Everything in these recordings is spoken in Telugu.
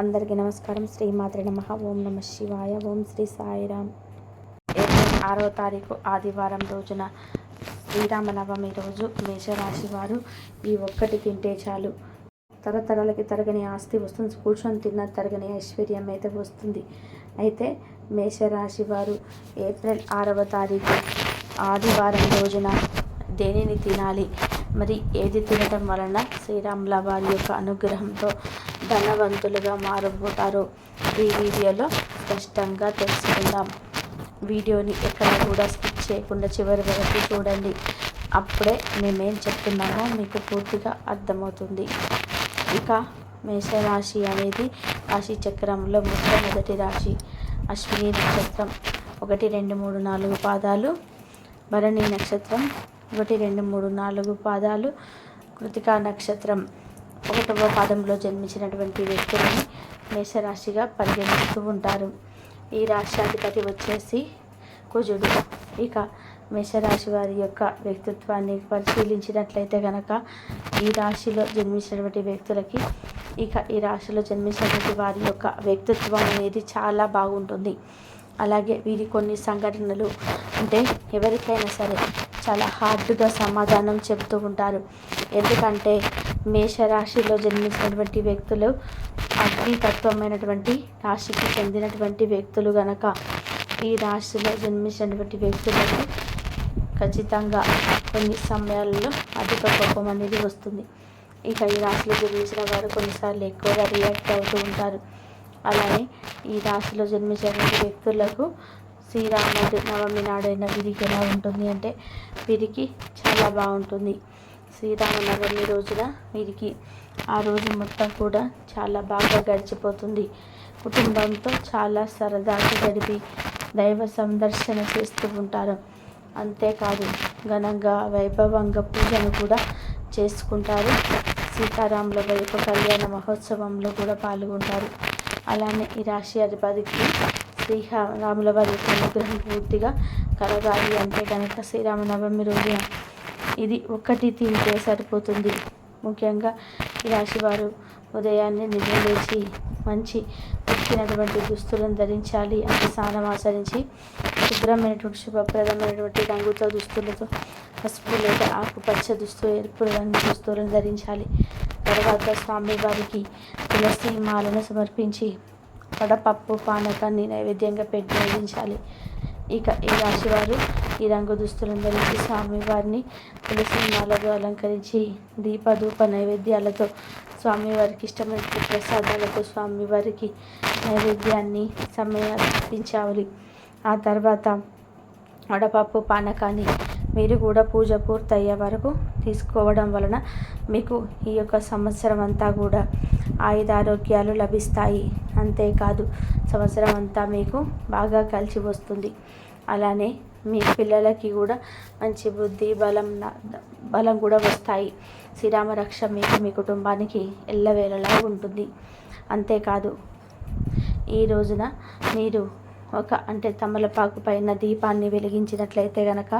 అందరికీ నమస్కారం. శ్రీ మాత్రి నమ. ఓం నమ శివాయ. ఓం శ్రీ సాయిరామ్ ఏప్రిల్ ఆరవ తారీఖు ఆదివారం రోజున శ్రీరామనవమి రోజు మేషరాశి వారు ఈ ఒక్కటి తింటే చాలు. తరతరాలకి తరగని ఆస్తి వస్తుంది. కూర్చొని తిన్న తరగని ఐశ్వర్యం అయితే వస్తుంది. అయితే మేషరాశి వారు ఏప్రిల్ ఆరవ తారీఖు ఆదివారం రోజున దేనిని తినాలి? మరి ఏది తినడం వలన శ్రీరాముల వారి యొక్క అనుగ్రహంతో ధనవంతులుగా మారబోతారు ఈ వీడియోలో స్పష్టంగా తెలుసుకుందాం. వీడియోని ఎక్కడ కూడా స్కిప్ చేయకుండా చివరి వరకు చూడండి. అప్పుడే మేమేం చెప్తున్నామో మీకు పూర్తిగా అర్థమవుతుంది. ఇక మేషరాశి అనేది రాశి చక్రంలో మొట్టమొదటి రాశి. అశ్విని నక్షత్రం ఒకటి రెండు మూడు నాలుగు పాదాలు. భరణి నక్షత్రం ఒకటి రెండు మూడు నాలుగు పాదాలు. కృతికా నక్షత్రం ఒకటవ పాదంలో జన్మించినటువంటి వ్యక్తులని మేషరాశిగా పరిగణిస్తూ ఉంటారు. ఈ రాష్ట్రాధిపతి వచ్చేసి కుజుడు. ఇక మేషరాశి వారి యొక్క వ్యక్తిత్వాన్ని పరిశీలించినట్లయితే కనుక ఈ రాశిలో జన్మించినటువంటి వ్యక్తులకి ఇక ఈ రాశిలో జన్మించినటువంటి వారి యొక్క వ్యక్తిత్వం అనేది చాలా బాగుంటుంది. అలాగే వీరి కొన్ని సంఘటనలు అంటే ఎవరికైనా సరే చాలా హార్డ్గా సమాధానం చెబుతూ ఉంటారు. ఎందుకంటే మేషరాశిలో జన్మించినటువంటి వ్యక్తులు అగ్నితత్వమైనటువంటి రాశికి చెందినటువంటి వ్యక్తులు గనక ఈ రాశిలో జన్మించినటువంటి వ్యక్తులకు ఖచ్చితంగా కొన్ని సమయాల్లో అధిక కోపం అనేది వస్తుంది. ఇక ఈ రాశిలో జన్మించిన వారు కొన్నిసార్లు ఎక్కువగా రియాక్ట్ అవుతూ ఉంటారు. అలానే ఈ రాశిలో జన్మించినటువంటి వ్యక్తులకు శ్రీరామ నవమి నాడైన వీరికి ఎలా ఉంటుంది అంటే వీరికి చాలా బాగుంటుంది. శ్రీరామనవమి రోజున వీరికి ఆ రోజు మొత్తం కూడా చాలా బాగా గడిచిపోతుంది. కుటుంబంతో చాలా సరదాగా గడిపి దైవ సందర్శన చేస్తూ ఉంటారు. అంతేకాదు ఘనంగా వైభవంగా పూజను కూడా చేసుకుంటారు. సీతారాముల వైపు కళ్యాణ మహోత్సవంలో కూడా పాల్గొంటారు. అలానే ఈ రాశి అధిపతికి శ్రీరాముల వారి అనుగ్రహం పూర్తిగా కలగాలి అంటే కనుక శ్రీరామనవమి రోజున ఇది ఒక్కటి తింటే సరిపోతుంది. ముఖ్యంగా ఈ రాశి వారు ఉదయాన్నే నిద్ర లేచి మంచి ఉతికినటువంటి దుస్తులను ధరించాలి అంటే స్నానం ఆచరించి శుభ్రమైనటువంటి శుభప్రదమైనటువంటి రంగుతో దుస్తులతో పసుపు లేదా ఆకుపచ్చ దుస్తులు ఎరుపు రంగు దుస్తులను ధరించాలి. తర్వాత స్వామివారికి తులసి మాలను సమర్పించి వడపప్పు పానకాన్ని నైవేద్యంగా పెట్టి అందించాలి. ఇక ఈ రాశివారు ఈ రంగు దుస్తులను ధరించి స్వామివారిని తులసి మాలతో అలంకరించి దీపధూప నైవేద్యాలతో స్వామివారికి ఇష్టమైన ప్రసాదాలతో స్వామివారికి నైవేద్యాన్ని సమర్పించాలి ఆ తర్వాత వడపప్పు పానకాన్ని మీరు కూడా పూజ పూర్తయ్యే వరకు తీసుకోవడం వలన మీకు ఈ యొక్క సంవత్సరం అంతా కూడా ఆయుధారోగ్యాలు లభిస్తాయి. అంతేకాదు సంవత్సరం అంతా మీకు బాగా కలిసి వస్తుంది. అలానే మీ పిల్లలకి కూడా మంచి బుద్ధి బలం బలం కూడా వస్తాయి. శ్రీరామ రక్ష మీకు మీ కుటుంబానికి ఎల్లవేళలా ఉంటుంది. అంతేకాదు ఈ రోజున మీరు ఒక అంటే తమలపాకు పైన దీపాన్ని వెలిగించినట్లయితే కనుక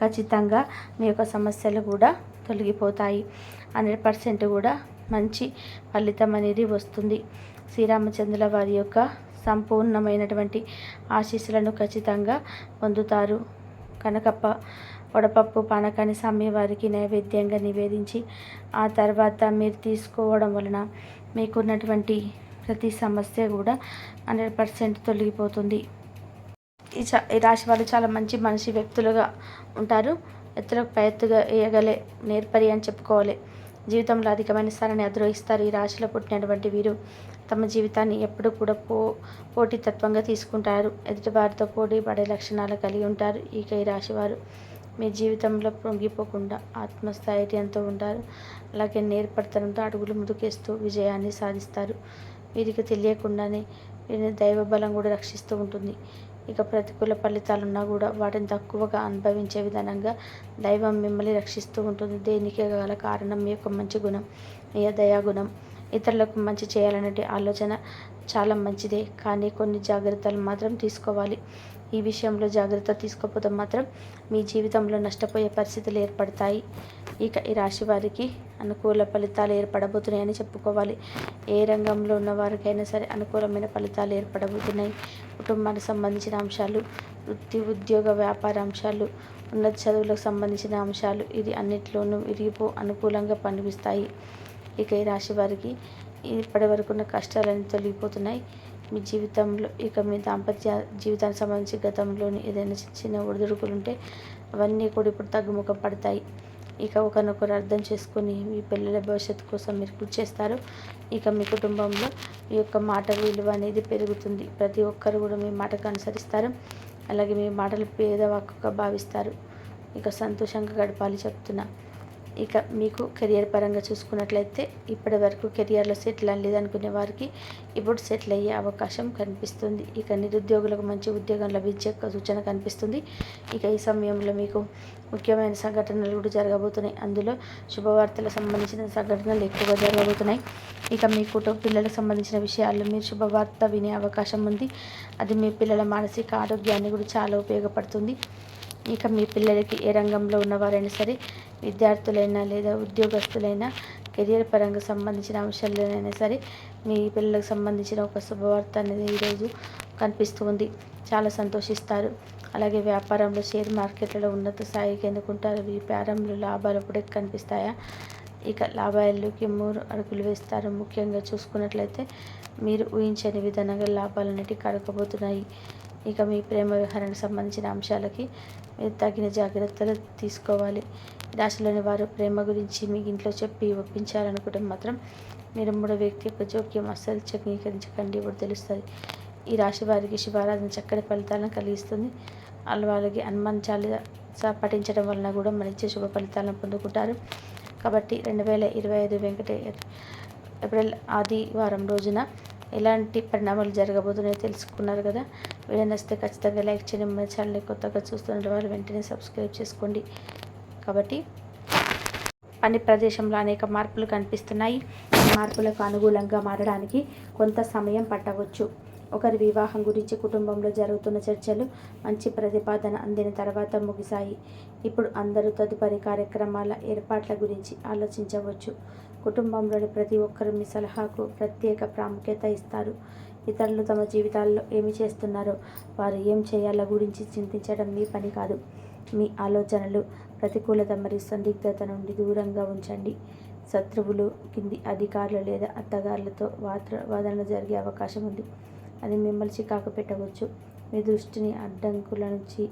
ఖచ్చితంగా మీ యొక్క సమస్యలు కూడా తొలగిపోతాయి. హండ్రెడ్ పర్సెంట్ కూడా మంచి ఫలితం అనేది వస్తుంది. శ్రీరామచంద్రుల వారి యొక్క సంపూర్ణమైనటువంటి ఆశీస్సులను ఖచ్చితంగా పొందుతారు. కనకప్ప వడపప్పు పానకాన్ని స్వామివారికి నైవేద్యంగా నివేదించి ఆ తర్వాత మీరు తీసుకోవడం వలన మీకున్నటువంటి ప్రతి సమస్య కూడా హండ్రెడ్ పర్సెంట్ తొలగిపోతుంది. ఈ చా ఈ రాశి వాళ్ళు చాలా మంచి మనిషి వ్యక్తులుగా ఉంటారు. ఎత్తులకు పై ఎత్తుగా వేయగలే నేర్పరి అని చెప్పుకోవాలి. జీవితంలో అధికమైన స్థానాన్ని అధిరోహిస్తారు. ఈ రాశిలో పుట్టినటువంటి వీరు తమ జీవితాన్ని ఎప్పుడు కూడా పో పోటీతత్వంగా తీసుకుంటారు. ఎదుటివారితో పోటీ పడే లక్షణాలు కలిగి ఉంటారు. ఇక ఈ రాశివారు మీ జీవితంలో పొంగిపోకుండా ఆత్మస్థైర్యంతో ఉంటారు అలాగే నేర్పడతనంతో అడుగులు ముందుకేస్తూ విజయాన్ని సాధిస్తారు. వీరికి తెలియకుండానే వీరిని దైవ బలం కూడా రక్షిస్తూ ఉంటుంది. ఇక ప్రతికూల ఫలితాలున్నా కూడా వాటిని తక్కువగా అనుభవించే విధానంగా దైవం మిమ్మల్ని రక్షిస్తూ ఉంటుంది. దేనికి గల కారణం మీ యొక్క మంచి గుణం మీ దయాగుణం ఇతరులకు మంచి చేయాలనే ఆలోచన చాలా మంచిదే కానీ కొన్ని జాగ్రత్తలు మాత్రం తీసుకోవాలి. ఈ విషయంలో జాగ్రత్త తీసుకోకపోతే మాత్రం మీ జీవితంలో నష్టపోయే పరిస్థితులు ఏర్పడతాయి. ఇక ఈ రాశి వారికి అనుకూల ఫలితాలు ఏర్పడబోతున్నాయని చెప్పుకోవాలి. ఏ రంగంలో ఉన్న వారికైనా సరే అనుకూలమైన ఫలితాలు ఏర్పడబోతున్నాయి. కుటుంబానికి సంబంధించిన అంశాలు వృత్తి ఉద్యోగ వ్యాపార అంశాలు ఉన్నత చదువులకు సంబంధించిన అంశాలు ఇది అన్నిట్లోనూ విరిగిపో అనుకూలంగా కనిపిస్తాయి ఇక ఈ రాశి వారికి ఇప్పటి వరకు ఉన్న కష్టాలన్నీ తొలగిపోతున్నాయి. మీ జీవితంలో ఇక మీ దాంపత్య జీవితానికి సంబంధించి గతంలోని ఏదైనా చిన్న ఒడిదుడుకులు ఉంటే అవన్నీ కూడా ఇప్పుడు తగ్గుముఖం పడతాయి. ఇక ఒకరినొకరు అర్థం చేసుకొని మీ పిల్లల భవిష్యత్తు కోసం మీరు కృషి చేస్తారు. ఇక మీ కుటుంబంలో మీ యొక్క మాట విలువ అనేది పెరుగుతుంది. ప్రతి ఒక్కరు కూడా మీ మాటకు అనుసరిస్తారు. అలాగే మీ మాటలు పేదవాక్కుగా భావిస్తారు. ఇక సంతోషంగా గడపాలి చెప్తున్నా. ఇక మీకు కెరియర్ పరంగా చూసుకున్నట్లయితే ఇప్పటి వరకు కెరియర్లో సెటిల్ అవ్వలేదనుకునే వారికి ఇప్పుడు సెటిల్ అయ్యే అవకాశం కనిపిస్తుంది. ఇక నిరుద్యోగులకు మంచి ఉద్యోగం లభించే సూచన కనిపిస్తుంది. ఇక ఈ సమయంలో మీకు ముఖ్యమైన సంఘటనలు కూడా జరగబోతున్నాయి. అందులో శుభవార్తలకు సంబంధించిన సంఘటనలు ఎక్కువగా జరగబోతున్నాయి. ఇక మీ కుటుంబ పిల్లలకు సంబంధించిన విషయాల్లో మీరు శుభవార్త వినే అవకాశం ఉంది. అది మీ పిల్లల మానసిక ఆరోగ్యాన్ని కూడా చాలా ఉపయోగపడుతుంది. ఇక మీ పిల్లలకి ఏ రంగంలో ఉన్నవారైనా సరే విద్యార్థులైనా లేదా ఉద్యోగస్తులైనా కెరియర్ పరంగా సంబంధించిన అంశాల్లోనైనా సరే మీ పిల్లలకు సంబంధించిన ఒక శుభవార్త అనేది ఈరోజు కనిపిస్తూ ఉంది. చాలా సంతోషిస్తారు. అలాగే వ్యాపారంలో షేర్ మార్కెట్లలో ఉన్నత స్థాయికి ఎన్నుకుంటారు ఈ వ్యాపారంలో లాభాలు కూడా కనిపిస్తాయా? ఇక లాభాల్లోకి మూడు అడుగులు వేస్తారు. ముఖ్యంగా చూసుకున్నట్లయితే మీరు ఊహించని విధంగా లాభాలు అనేటివి కడకబోతున్నాయి ఇక మీ ప్రేమ వ్యవహారానికి సంబంధించిన అంశాలకి మీరు తగిన జాగ్రత్తలు తీసుకోవాలి. రాశిలోని వారు ప్రేమ గురించి మీ ఇంట్లో చెప్పి ఒప్పించాలనుకుంటే మాత్రం మీరు మూడో వ్యక్తి యొక్క జోక్యం అస్సలు చక్రీకరించకండి ఇప్పుడు తెలుస్తుంది. ఈ రాశి వారికి శివారాధన చక్కటి ఫలితాలను కలిగిస్తుంది. వాళ్ళకి హనుమాన్ చాలీసా పఠించడం వలన కూడా మంచి శుభ ఫలితాలను పొందుకుంటారు. కాబట్టి రెండు వేల ఇరవై ఐదు వెంకటే ఏప్రిల్ ఆదివారం రోజున ఎలాంటి పరిణామాలు జరగబోతున్నాయో తెలుసుకున్నారు కదా? వీడియో నచ్చితే ఖచ్చితంగా లైక్ చేయండి మన ఛానల్ని కొత్తగా చూస్తున్న వారు వెంటనే సబ్స్క్రైబ్ చేసుకోండి. కాబట్టి పని ప్రదేశంలో అనేక మార్పులు కనిపిస్తున్నాయి. మార్పులకు అనుకూలంగా మారడానికి కొంత సమయం పట్టవచ్చు. ఒకరి వివాహం గురించి కుటుంబంలో జరుగుతున్న చర్చలు మంచి ప్రతిపాదన అందిన తర్వాత ముగిశాయి. ఇప్పుడు అందరూ తదుపరి కార్యక్రమాల ఏర్పాట్ల గురించి ఆలోచించవచ్చు. కుటుంబంలోని ప్రతి ఒక్కరు మీ సలహాకు ప్రత్యేక ప్రాముఖ్యత ఇస్తారు. ఇతరులు తమ జీవితాల్లో ఏమి చేస్తున్నారో వారు ఏం చేయాలో గురించి చింతించడం మీ పని కాదు. మీ ఆలోచనలు ప్రతికూలత మరియు సందిగ్ధత నుండి దూరంగా ఉంచండి. శత్రువులు కింది అధికారులు లేదా అత్తగారులతో వాద వాదనలు జరిగే అవకాశం ఉంది. అది మిమ్మల్ని చికాకు పెట్టవచ్చు. మీ దృష్టిని అడ్డంకుల నుంచి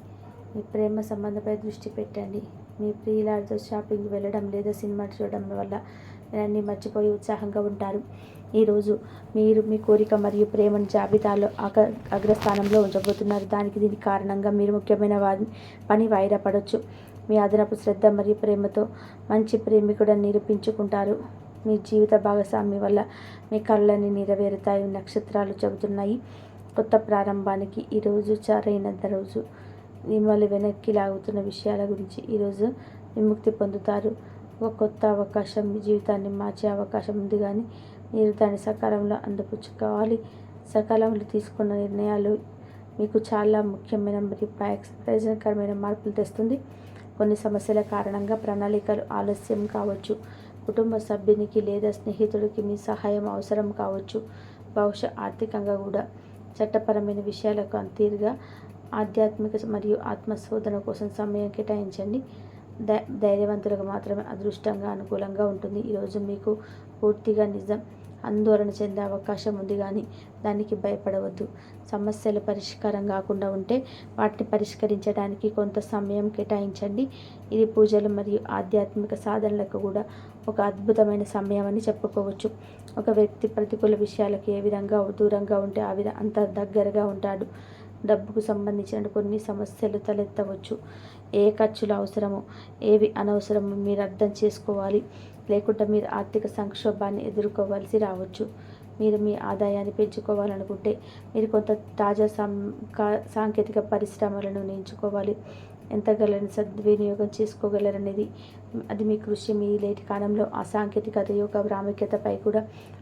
మీ ప్రేమ సంబంధంపై దృష్టి పెట్టండి. మీ ప్రియులతో షాపింగ్ వెళ్ళడం లేదా సినిమా చూడడం వల్ల అన్నీ మర్చిపోయి ఉత్సాహంగా ఉంటారు. ఈరోజు మీరు మీ కోరిక మరియు ప్రేమను జాబితాలో అగ అగ్రస్థానంలో ఉంచబోతున్నారు. దానికి దీని కారణంగా మీరు ముఖ్యమైన వారి పని వాయిదా పడవచ్చు మీ అదనపు శ్రద్ధ మరియు ప్రేమతో మంచి ప్రేమికుడని నిరూపించుకుంటారు. మీ జీవిత భాగస్వామి వల్ల మీ కళ్ళని నెరవేరుతాయి. నక్షత్రాలు చెబుతున్నాయి. కొత్త ప్రారంభానికి ఈరోజు సరైనంత రోజు. మిమ్మల్ని వెనక్కి లాగుతున్న విషయాల గురించి ఈరోజు విముక్తి పొందుతారు. ఒక కొత్త అవకాశం మీ జీవితాన్ని మార్చే అవకాశం ఉంది కానీ మీరు దాన్ని సకాలంలో అందిపుచ్చుకోవాలి. సకాలంలో తీసుకున్న నిర్ణయాలు మీకు చాలా ముఖ్యమైన మరియు ప్రయోజనకరమైన మార్పులు తెస్తుంది. కొన్ని సమస్యల కారణంగా ప్రణాళికలు ఆలస్యం కావచ్చు. కుటుంబ సభ్యునికి లేదా స్నేహితుడికి మీ సహాయం అవసరం కావచ్చు. బహుశా ఆర్థికంగా కూడా చట్టపరమైన విషయాలకు అంతీరుగా ఆధ్యాత్మిక మరియు ఆత్మశోధన కోసం సమయం కేటాయించండి. ధైర్యవంతులకు మాత్రమే అదృష్టంగా అనుకూలంగా ఉంటుంది. ఈరోజు మీకు పూర్తిగా నిజం. ఆందోళన చెందే అవకాశం ఉంది కానీ దానికి భయపడవద్దు. సమస్యలు పరిష్కారం కాకుండా ఉంటే వాటిని పరిష్కరించడానికి కొంత సమయం కేటాయించండి. ఇది పూజలు మరియు ఆధ్యాత్మిక సాధనలకు కూడా ఒక అద్భుతమైన సమయం అని చెప్పుకోవచ్చు. ఒక వ్యక్తి ప్రతికూల విషయాలకు ఏ విధంగా దూరంగా ఉంటే ఆ విధ అంత దగ్గరగా ఉంటాడు. డబ్బుకు సంబంధించిన కొన్ని సమస్యలు తలెత్తవచ్చు. ఏ ఖర్చులు అవసరమో ఏవి అనవసరమో మీరు అర్థం చేసుకోవాలి. లేకుంటే మీరు ఆర్థిక సంక్షోభాన్ని ఎదుర్కోవాల్సి రావచ్చు. మీరు మీ ఆదాయాన్ని పెంచుకోవాలనుకుంటే మీరు కొంత తాజా సాంకేతిక పరిశ్రమలను ఎంచుకోవాలి ఎంతగలని సద్వినియోగం చేసుకోగలరనేది అది మీ కృషి. మీ లేటి కాలంలో ఆ సాంకేతికత యొక్క ప్రాముఖ్యతపై కూడా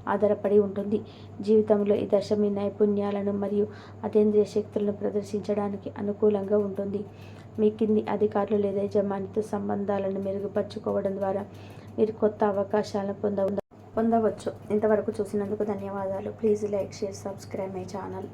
ఆధారపడి ఉంటుంది. జీవితంలో ఈ దశ మీ నైపుణ్యాలను మరియు అతీంద్రియ శక్తులను ప్రదర్శించడానికి అనుకూలంగా ఉంటుంది. మీ కింది అధికారులు లేదా యజమానితో సంబంధాలను మెరుగుపరుచుకోవడం ద్వారా మీరు కొత్త అవకాశాలను పొంద పొందవచ్చు. ఇంతవరకు చూసినందుకు ధన్యవాదాలు. Please like share subscribe my channel.